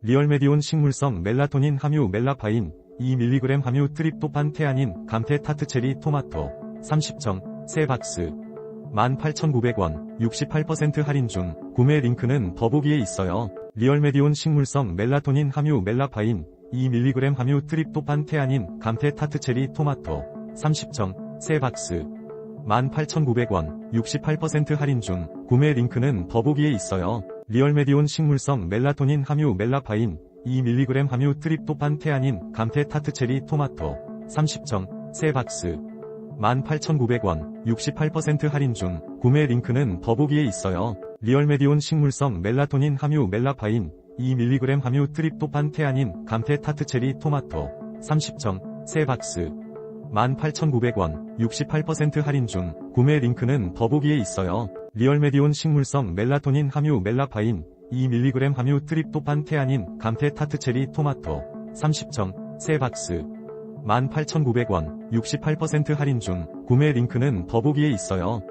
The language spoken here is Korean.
리얼메디온 식물성 멜라토닌 함유 멜라파인 2mg 함유 트립토판 태아닌 감태 타트 체리 토마토 30정 세 박스 18,900원 68% 할인 중 구매 링크는 더보기에 있어요. 리얼메디온 식물성 멜라토닌 함유 멜라파인 2mg 함유 트립토판 태아닌 감태 타트 체리 토마토 30정 세 박스 18,900원 68% 할인 중 구매 링크는 더보기에 있어요. 리얼메디온 식물성 멜라토닌 함유 멜라파인 2mg 함유 트립토판 태아닌 감태 타트 체리 토마토 30정 세 박스 18,900원 68% 할인 중 구매 링크는 더보기에 있어요. 리얼메디온 식물성 멜라토닌 함유 멜라파인 2mg 함유 트립토판 태아닌 감태 타트 체리 토마토 30정 세 박스 18,900원 68% 할인 중 구매 링크는 더보기에 있어요. 리얼메디온 식물성 멜라토닌 함유 멜라파인 2mg 함유 트립토판 태아닌 감태 타트 체리 토마토 30정 세 박스 18,900원 68% 할인 중 구매 링크는 더보기에 있어요.